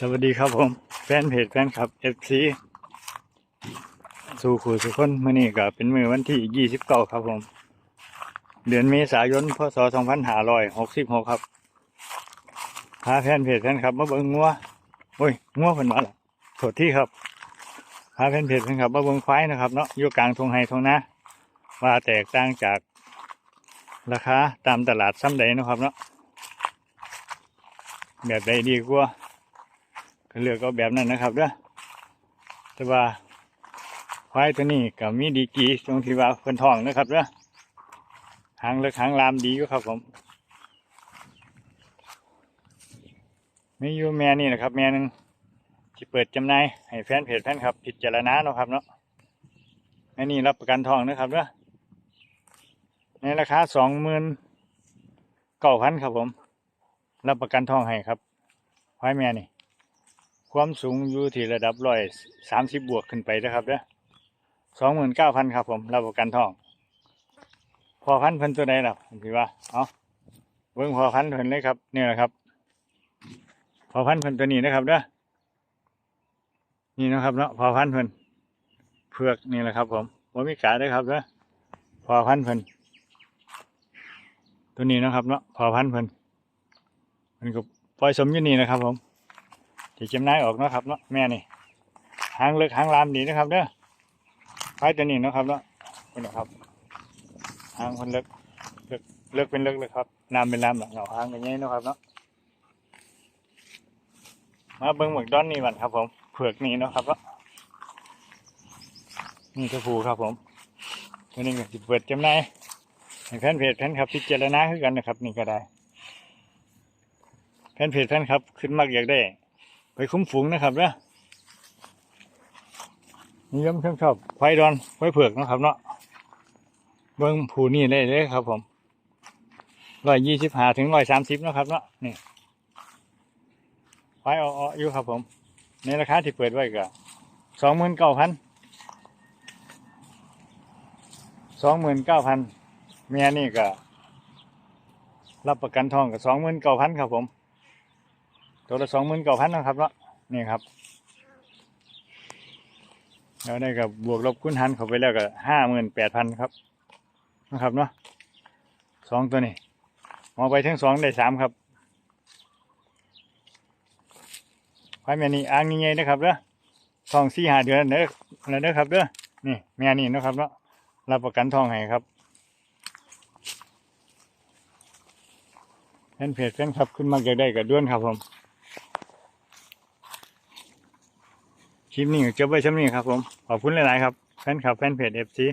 สวัสดีครับผมแฟนเพจแฟนคลับ FC สู่ขู่สุขคนมื่อนี้ก็เป็นมือวันที่ 29 ครับผม เดือนเมษายนพศ2566 ครับพาแฟนเพจแฟนคลับมาเบิ่งงัวโอ้ยงัวเพิ่นมาล่ะโทษที่ครับพาแฟนเพจแฟนคลับมาเบิ่งควายนะครับเนาะอยู่กลางทงไฮทงนาว่าแตกต่างจากราคาตามตลาดซ้ำใดนะครับเนาะแบบใดดีกว่า เลือกเอาแบบนั้นนะครับเด้อแต่ว่าควายตัวนี้ก็มีดีกีตรงที่ว่าเพิ่นทองนะครับเด้อหางเลือกหางลามดีอยู่ครับผมมีอยู่แม่นี่นะครับ แม่หนึงที่เปิดจำหน่ายให้แฟนเพจแฟนครับพิจารณาเนาะครับเนาะแม่นี่รับประกันทองนะครับเด้อในราคาสองหมื่นเก้าพันครับผม รับประกันทองให้ครับควายแม่นี่ ความสูงอยู่ที่ระดับร้อยสามสิบบวกขึ้นไปนะครับเด้อสองหมื่นเก้าพันครับผมรับประกันทอง พอพันเพิ่นตัวใดล่ะผมคิดว่าเอาเบิ่งพอพันเพิ่นเลยครับนี่แหละครับ พอพันเพิ่นตัวนี้นะครับเด้อนี่นะครับเนาะพอพันเพิ่นเผือกนี่แหละครับ ผมว่ามีกาด้วยครับเด้อพอพันเพิ่นตัวนี้นะครับเนาะพอพันเพิ่นมันก็ปล่อยสมอยู่นี่นะครับผม ที่จำนายออกเนาะครับเนาะแม่นี่หางเลือกหางลามดีนะครับเด้อควายตัวนี้นะครับเนาะนี่นะครับหางคนเลือกเลือกเลือกเป็นเลือกเลยครับนามเป็นนามหลังเหงาหางอย่างนี้นะครับเนาะมาเบิ้งหมึกด้อนนี่ก่อนครับ ผมเผือกนี่นะครับเนาะนี่ตัวผูครับผมตัวนี้ก็สิเปิดจำหนายแฟนเพจแฟนครับพิจารณาคือกันนะครับ นี่ก็ได้แฟนเพจแฟนครับ ขึ้นมากอยากได้ ไปคุ้มฝูงนะครับเนาะนิยมชอบชอบไฟดอนไฟเผือกนะครับเนาะเบิ้งผูนี่เลยเลยครับ ผมร้อยยี่สิบห้าถึงร้อยสามสิบนะครับเนาะนี่ไฟอาเออยู่ครับ ผม ในราคาที่เปิดไว้ก็สองหมื่นเก้าพันสองหมื่นเก้าพันเมียนี่ก็รับประกันทองกับสองหมื่นเก้าพันครับผม ตัวละสองหมื่นเก้าพันนะครับเนาะนี่ครับแล้วได้กับบวกลบคูณหารเข้าไปแล้วก็ห้าหมื่นแปดพันครับนะครับเนาะสองตัวนี้มองไปทั้งสองได้สามครับควายแม่นี่อ้างยังไงนะครับเด้อทองสี่หาเดือนเด้อแล้วเด้อครับเด้อนี่แม่นี่นะครับเนาะรับประกันทองให้ครับแฟนเพจแฟนครับขึ้นมาอยากได้กับด้วนครับผม คลิปนี้ก็จบไว้ช่ำนี้ครับผม ขอบคุณหลาย ๆ ครับ แฟนคลับแฟนเพจเอฟซี